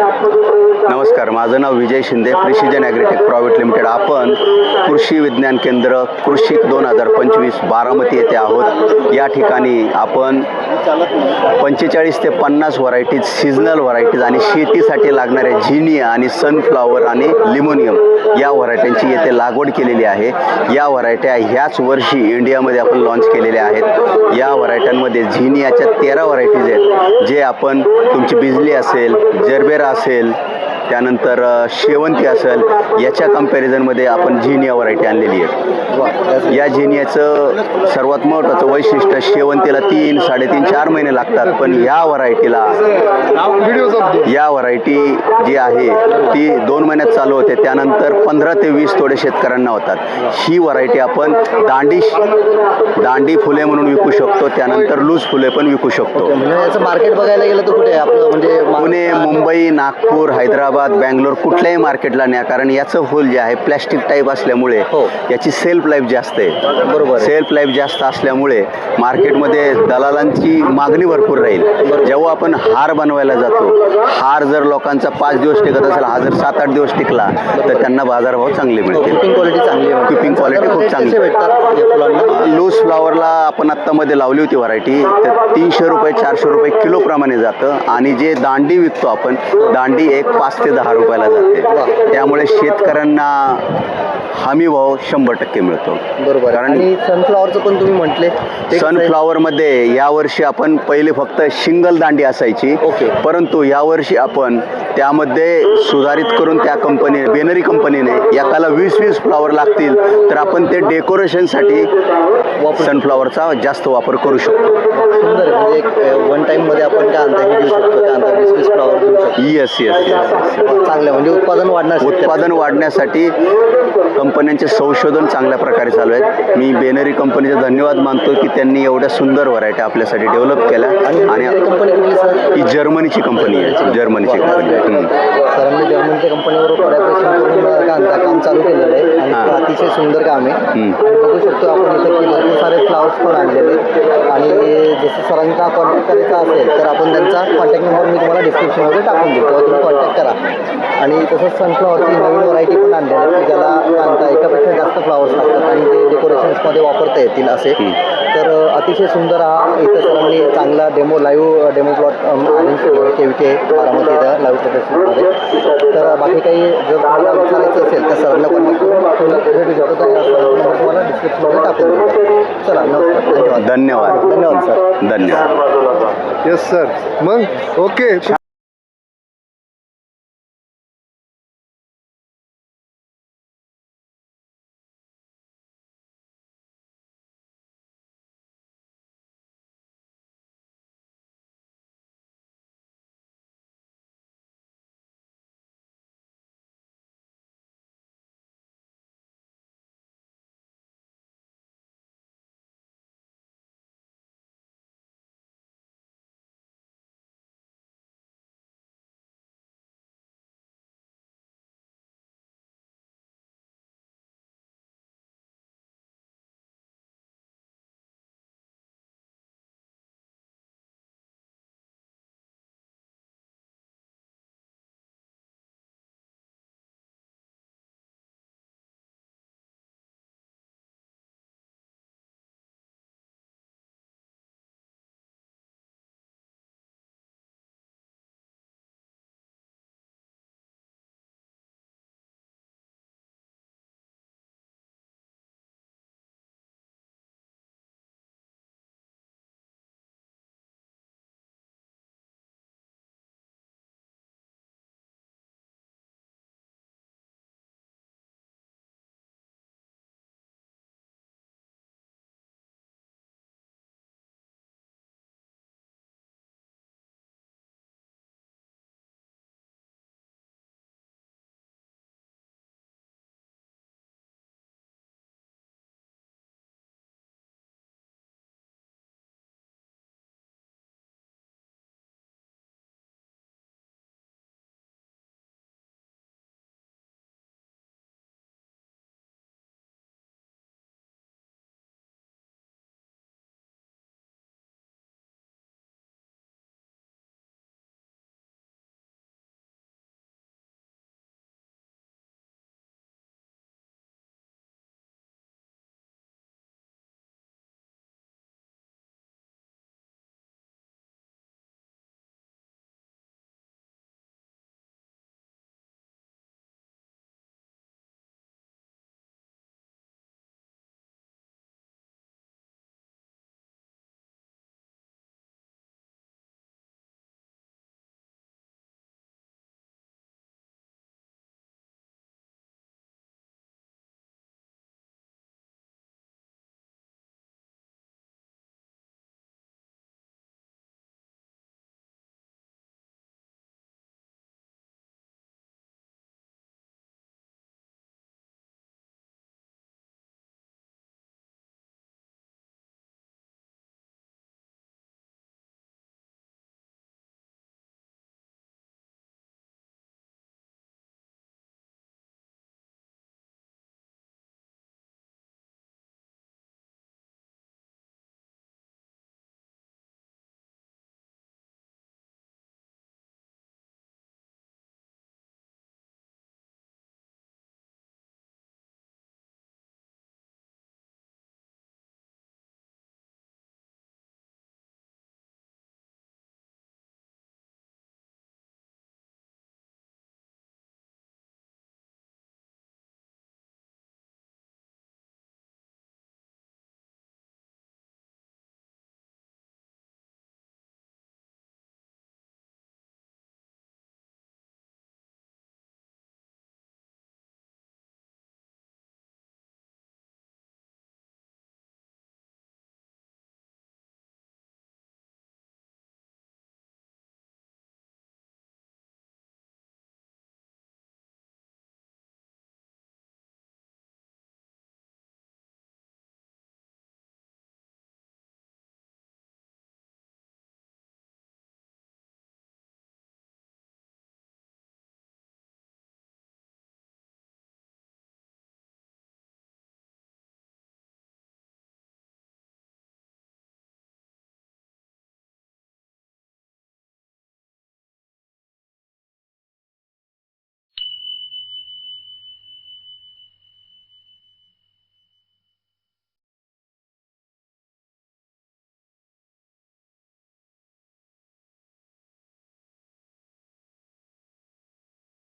नमस्कार माझं नाव Vijay Shinde precision agritech private limited. आपण कृषी विज्ञान केंद्र कृषी दोन हजार पंचवीस बारामती येथे आहोत. या ठिकाणी आपण पंचेचाळीस ते पन्नास व्हरायटीज सिजनल व्हरायटीज आणि शेतीसाठी लागणाऱ्या झिनिया आणि सनफ्लॉवर आणि लिमोनियम या व्हरायट्यांची येथे लागवड केलेली आहे. या व्हरायट्या ह्याच वर्षी इंडियामध्ये आपण लॉन्च केलेल्या आहेत. या व्हरायट्यांमध्ये झिनियाच्या तेरा व्हरायटीज आहेत. जे आपण तुमची बिजली असेल जरबेरा असेल. त्यानंतर शेवंती असेल याच्या कम्पॅरिझनमध्ये आपण झिनिया व्हरायटी आणलेली आहे. या झिनियाचं सर्वात महत्त्वाचं वैशिष्ट्य शेवंतीला तीन साडेतीन चार महिने लागतात पण या व्हरायटीला या व्हरायटी जी आहे ती दोन महिन्यात चालू होते. त्यानंतर पंधरा ते वीस तोडे शेतकऱ्यांना होतात. ही व्हरायटी आपण दांडी दांडी फुले म्हणून विकू शकतो त्यानंतर लूज फुले पण विकू शकतो. याचं मार्केट बघायला गेलं तर कुठे आपलं? म्हणजे पुणे मुंबई नागपूर हैदराबाद बँगलोर कुठल्याही मार्केटला न्या कारण याचं फुल जे आहे प्लॅस्टिक टाईप असल्यामुळे हो. याची सेल्फ लाईफ जास्त आहे. बरोबर. सेल्फ लाईफ जास्त असल्यामुळे मार्केटमध्ये दलालांची मागणी भरपूर राहील. जेव्हा आपण हार बनवायला जातो हार जर लोकांचा पाच दिवस टिकत असेल हा जर सात आठ दिवस टिकला तर त्यांना बाजारभाव चांगले मिळतील. किपिंग क्वालिटी चांगली Keeping quality खूप चांगली. भेटतात लूज फ्लावरला आपण आत्तामध्ये लावली होती व्हरायटी तर तीनशे रुपये चारशे रुपये किलोप्रमाणे जातं. आणि जे दांडी विकतो आपण दांडी एक पाच ते दहा रुपयाला जाते. त्यामुळे शेतकऱ्यांना हमी भाव शंभर टक्के मिळतो. बरोबर. कारण सनफ्लॉवरचं पण तुम्ही म्हटले. ते? सनफ्लॉवरमध्ये यावर्षी आपण पहिले फक्त सिंगल दांडी असायची. ओके. परंतु यावर्षी आपण त्यामध्ये सुधारित करून त्या कंपनी बेनरी कंपनीने एकाला वीस वीस फ्लॉवर लागतील तर आपण ते डेकोरेशनसाठी सनफ्लॉवरचा जास्त वापर करू शकतो. सुंदर म्हणजे वन टाइममध्ये आपण काय हे घेऊ शकतो. येस येस येस चांगलं. म्हणजे उत्पादन वाढणार. उत्पादन वाढण्यासाठी कंपन्यांचे संशोधन चांगल्या प्रकारे चालू आहेत मी बेनरी कंपनीचे धन्यवाद मानतो की त्यांनी एवढ्या सुंदर व्हरायटी आपल्यासाठी डेव्हलप केल्या आणि आणि कंपनी कुठली सर ही जर्मनीची कंपनी आहे जर्मनीची कंपनी आहे हम्म. सरांनी जर्मनच्या कंपनीवर करून अं, काम चालू केलेलं आहे आणि हां. ते अतिशय सुंदर काम आहे हम्म. आणि बघू शकतो आपण इथं की भरपूर सारे फ्लावर्स पण आणलेले आहेत. आणि जसं सरांचा कॉन्टॅक्ट करायचा असेल तर आपण त्यांचा कॉन्टॅक्ट नंबर मी तुम्हाला डिस्क्रिप्शनमध्ये टाकून देतो. तुम्ही कॉन्टॅक्ट करा. आणि तसंच सनफ्लॉवरची नवीन व्हरायटी पण आणली आहे. की ज्याला म्हणता एकापेक्षा जास्त फ्लावर्स लागतात. आणि ते डेकोरेशन्समध्ये वापरता येतील असे. तर अतिशय सुंदर हा इथं सरांनी चांगला demo live demo plot arrange केलेला के व्ही के बारामती इथं लाईव्ह प्रदर्शनमध्ये तर बाकी काही जर तुम्हाला विचारायचं असेल तर सरांना कॉन्टॅक्ट करून तुम्ही भेटू शकतो. तर तुम्हाला डिस्क्रिप्शनमध्ये टाकून देतो. चला नमस्कार. धन्यवाद. धन्यवाद. धन्यवाद सर. धन्यवाद. येस सर मग ओके